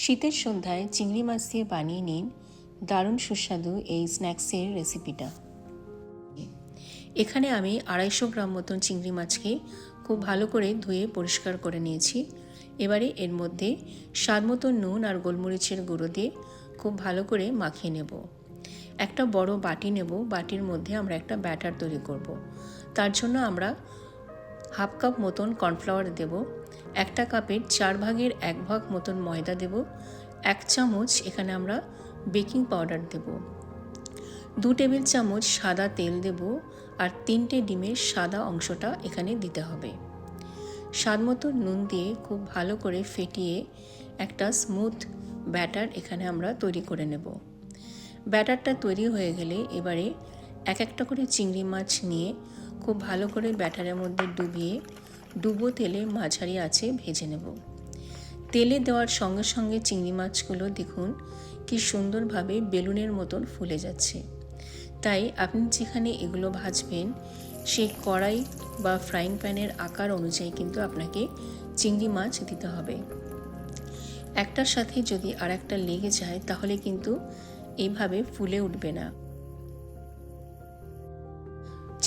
শীতের সন্ধ্যায় চিংড়ি মাছ দিয়ে বানিয়ে নিন। দারুণ সুস্বাদু এই স্ন্যাক্সের রেসিপিটা। এখানে আমি আড়াইশো গ্রাম মতন চিংড়ি মাছকে খুব ভালো করে ধুয়ে পরিষ্কার করে নিয়েছি। এবারে এর মধ্যে স্বাদ মতো নুন আর গোলমরিচের গুঁড়ো দিয়ে খুব ভালো করে মাখিয়ে নেব। একটা বড় বাটি নেব। বাটির মধ্যে আমরা একটা ব্যাটার তৈরি করব। তার জন্য আমরা হাফ কাপ মতন কর্নফ্লাওয়ার দেব, একটা কাপের চার ভাগের এক ভাগ মতন ময়দা দেব, এক চামচ এখানে আমরা বেকিং পাউডার দেব, দু টেবিল চামচ সাদা তেল দেব আর তিনটে ডিমের সাদা অংশটা এখানে দিতে হবে। স্বাদ মতো নুন দিয়ে খুব ভালো করে ফেটিয়ে একটা স্মুথ ব্যাটার এখানে আমরা তৈরি করে নেব। ব্যাটারটা তৈরি হয়ে গেলে এবারে এক একটা করে চিংড়ি মাছ নিয়ে খুব ভালো করে ব্যাটারের মধ্যে ডুবিয়ে ডুবো তেলে মাঝারি আছে ভেজে নেব। তেলে দেওয়ার সঙ্গে সঙ্গে চিংড়ি মাছগুলো দেখুন কি সুন্দরভাবে বেলুনের মতন ফুলে যাচ্ছে। তাই আপনি যেখানে এগুলো ভাজবেন, সেই কড়াই বা ফ্রাইং প্যানের আকার অনুযায়ী কিন্তু আপনাকে চিংড়ি মাছ দিতে হবে। একটার সাথে যদি আর একটা লেগে যায়, তাহলে কিন্তু এইভাবে ফুলে উঠবে না।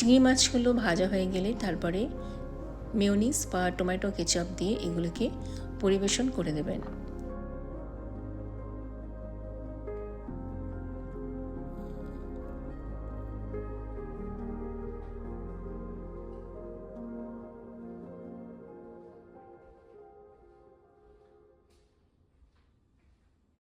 চিংড়ি মাছগুলো ভাজা হয়ে গেলে তারপরে মেয়নিস বা টমেটো কেচাপ দিয়ে এগুলোকে পরিবেশন করে দেবেন।